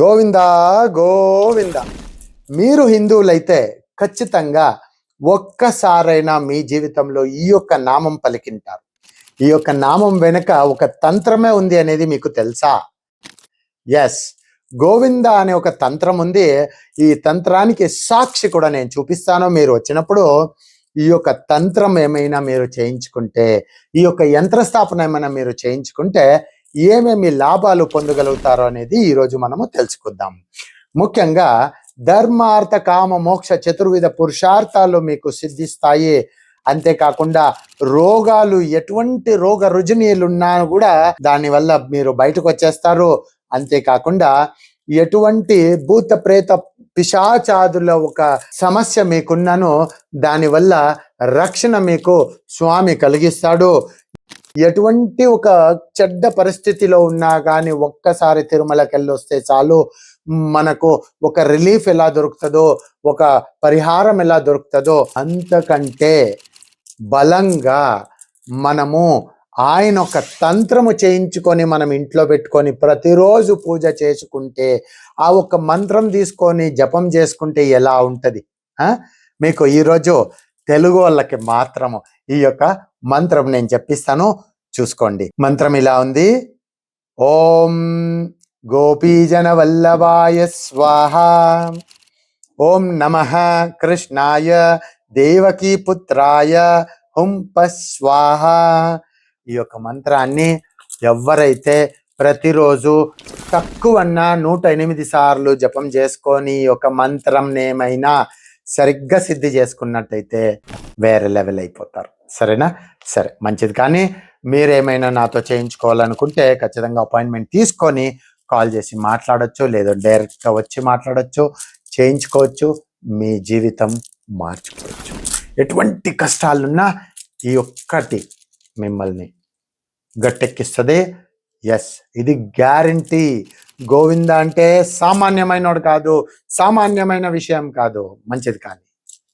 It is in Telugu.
గోవింద గోవింద. మీరు హిందువులైతే ఖచ్చితంగా ఒక్కసారైనా మీ జీవితంలో ఈ యొక్క నామం పలికింటారు. ఈ యొక్క నామం వెనుక ఒక తంత్రమే ఉంది అనేది మీకు తెలుసా? ఎస్ గోవింద అనే ఒక తంత్రం ఉంది. ఈ తంత్రానికి సాక్షి కూడా నేను చూపిస్తాను. మీరు వచ్చినప్పుడు ఈ యొక్క తంత్రం ఏమైనా మీరు చేయించుకుంటే ఈ యొక్క యంత్రస్థాపన ఏమైనా మీరు చేయించుకుంటే ఏమేమి లాభాలు పొందగలుగుతారో అనేది ఈరోజు మనము తెలుసుకుందాం. ముఖ్యంగా ధర్మార్థ కామ మోక్ష చతుర్విధ పురుషార్థాలు మీకు సిద్ధిస్తాయి. అంతేకాకుండా రోగాలు ఎటువంటి రోగ రుజునీయులు ఉన్నా కూడా దానివల్ల మీరు బయటకు వచ్చేస్తారు. అంతేకాకుండా ఎటువంటి భూత ప్రేత పిశాచాదుల ఒక సమస్య మీకున్నాను దానివల్ల రక్షణ మీకు స్వామి కలిగిస్తాడు. ఎటువంటి ఒక చెడ్డ పరిస్థితిలో ఉన్నా కానీ ఒక్కసారి తిరుమలకి వెళ్ళి వస్తే చాలు. మనకు ఒక రిలీఫ్ ఎలా దొరుకుతుందో ఒక పరిహారం ఎలా దొరుకుతుందో అంతకంటే బలంగా మనము ఆయన ఒక తంత్రము చేయించుకొని మనం ఇంట్లో పెట్టుకొని ప్రతిరోజు పూజ చేసుకుంటే ఆ ఒక మంత్రం తీసుకొని జపం చేసుకుంటే ఎలా ఉంటుంది? మీకు ఈరోజు తెలుగు వాళ్ళకి మాత్రము ఈ యొక్క మంత్రం నేను చెప్పిస్తాను. చూసుకోండి. మంత్రం ఇలా ఉంది. ఓం గోపీజన వల్లభాయ స్వాహ. ఓం నమ కృష్ణాయ దేవకీ పుత్రాయ హుంప స్వాహ. ఈ యొక్క మంత్రాన్ని ఎవరైతే ప్రతిరోజు తక్కువన్నా నూట ఎనిమిది సార్లు జపం చేసుకొని ఈ మంత్రం ఏమైనా సరిగ్గా సిద్ధి చేసుకున్నట్టయితే వేరే లెవెల్ అయిపోతారు. సరేనా? సరే మంచిది. కానీ మీరేమైనా నాతో చేయించుకోవాలనుకుంటే ఖచ్చితంగా అపాయింట్మెంట్ తీసుకొని కాల్ చేసి మాట్లాడచ్చు లేదా డైరెక్ట్గా వచ్చి మాట్లాడచ్చు చేయించుకోవచ్చు మీ జీవితం మార్చుకోవచ్చు. ఎటువంటి కష్టాలున్నా ఈ ఒక్కటి మిమ్మల్ని గట్టెక్కిస్తుంది. ఎస్ ఇది గ్యారంటీ గోవింద అంటే సామాన్యమైనోడు కాదు సామాన్యమైన విషయం కాదు మంచిది కానీ.